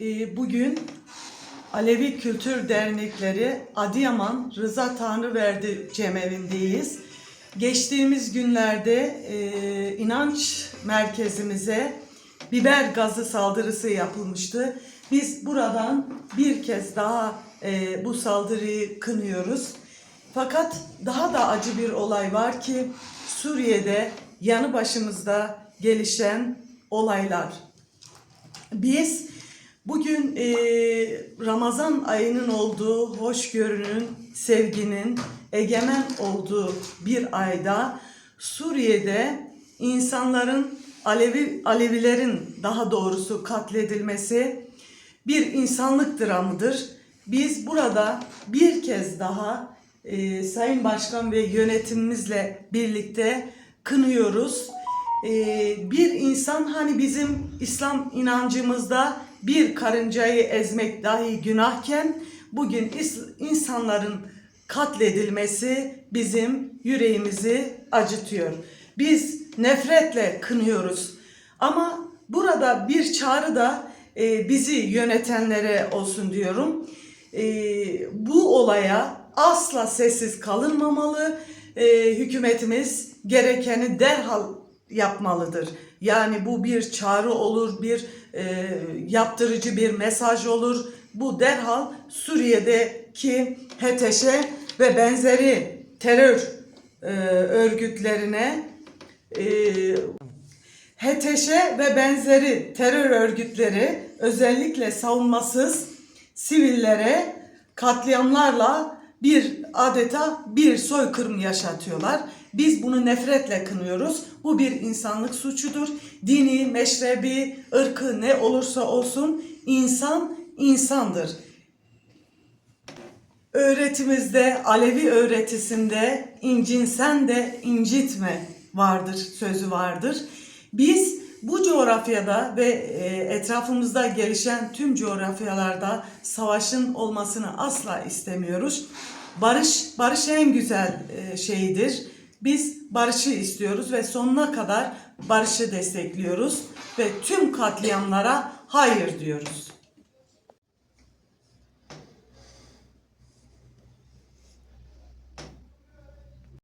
Ee, Bugün Alevi Kültür Dernekleri Adıyaman Rıza Tanrıverdi Cemevi'ndeyiz. Geçtiğimiz günlerde e, inanç merkezimize biber gazı saldırısı yapılmıştı. Biz buradan bir kez daha e, bu saldırıyı kınıyoruz. Fakat daha da acı bir olay var ki Suriye'de yanı başımızda gelişen olaylar. Biz bugün e, Ramazan ayının olduğu, hoşgörünün, sevginin egemen olduğu bir ayda Suriye'de insanların Alevi Alevilerin daha doğrusu katledilmesi bir insanlık dramıdır. Biz burada bir kez daha e, Sayın Başkan ve yönetimimizle birlikte kınıyoruz. E, bir insan hani bizim İslam inancımızda bir karıncayı ezmek dahi günahken bugün insanların katledilmesi bizim yüreğimizi acıtıyor. Biz nefretle kınıyoruz. Ama burada bir çağrı da e, bizi yönetenlere olsun diyorum. E, bu olaya asla sessiz kalınmamalı. E, hükümetimiz gerekeni derhal yapmalıdır. Yani bu bir çağrı olur, bir e, yaptırıcı bir mesaj olur. Bu derhal Suriye'deki HETEŞ'e ve benzeri terör e, örgütlerine e, HTŞ ve benzeri terör örgütleri özellikle savunmasız sivillere katliamlarla bir adeta bir soykırım yaşatıyorlar. Biz bunu nefretle kınıyoruz. Bu bir insanlık suçudur. Dini, meşrebi, ırkı ne olursa olsun insan insandır. Öğretimizde, Alevi öğretisinde incinsen de incitme vardır, sözü vardır. Biz bu coğrafyada ve e, etrafımızda gelişen tüm coğrafyalarda savaşın olmasını asla istemiyoruz. Barış, barış en güzel e, şeyidir. Biz barışı istiyoruz ve sonuna kadar barışı destekliyoruz ve tüm katliamlara hayır diyoruz.